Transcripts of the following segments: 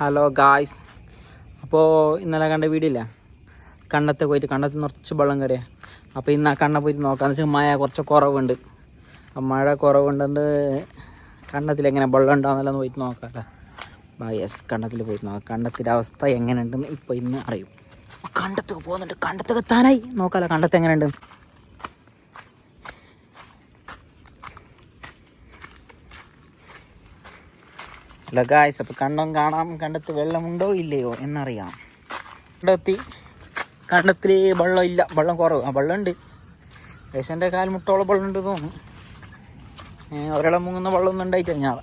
Hello guys അപ്പോൾ ഇന്നലെ കണ്ട വീടില്ല കണ്ടത്തെ പോയിട്ട് കണ്ടത്ത് നിറച്ച് വെള്ളം കയറിയ അപ്പോൾ ഇന്ന് ആ കണ്ണ പോയിട്ട് നോക്കാന്ന് വെച്ചാൽ മഴ കുറച്ച് കുറവുണ്ട്. മഴ കുറവുണ്ടെന്ന് കണ്ടത്തിൽ എങ്ങനെ വെള്ളം ഉണ്ടാവുന്നല്ലെന്ന് പോയിട്ട് നോക്കാമല്ലോ ബാ യെസ് കണ്ടത്തിൽ പോയിട്ട് നോക്കാം. കണ്ടത്തിന്റെ അവസ്ഥ എങ്ങനെയുണ്ടെന്ന് ഇപ്പോൾ ഇന്ന് അറിയും. കണ്ടത്തൊക്കെ പോകുന്നുണ്ട്. കണ്ടത്തൊക്കെ എത്താനായി നോക്കാമല്ലോ കണ്ടത്ത് എങ്ങനെയുണ്ട്? അല്ല ഗായ്സ് അപ്പോൾ കണ്ടം കാണാം. കണ്ടത്ത് വെള്ളമുണ്ടോ ഇല്ലയോ എന്നറിയാം. കണ്ടെത്തി. കണ്ടത്തിൽ വെള്ളം ഇല്ല. വെള്ളം കുറവ്. ആ വെള്ളമുണ്ട്. ഏശന്റെ കാൽമുട്ടോളം വെള്ളം ഉണ്ട് തോന്നുന്നു. ഒരാളെ മുങ്ങുന്ന വെള്ളമൊന്നും ഉണ്ടായിട്ടില്ല ഞാൻ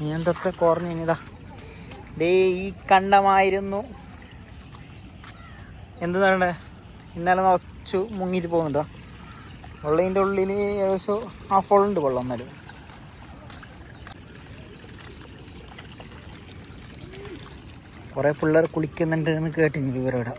നീ എന്തൊക്കെ കുറഞ്ഞു ഇനിതാ. ദേ ഈ കണ്ടമായിരുന്നു. എന്താണ് ഇന്നലെ നിറച്ചു മുങ്ങിയിട്ട് പോകുന്നുണ്ടോ? വെള്ളത്തിന്റെ ഉള്ളിൽ ഏകദേശം ആ ഫോളുണ്ട് വെള്ളം എന്നാലും. കുറേ പിള്ളേർ കുളിക്കുന്നുണ്ട് എന്ന് കേട്ടിന് ഇവരോട്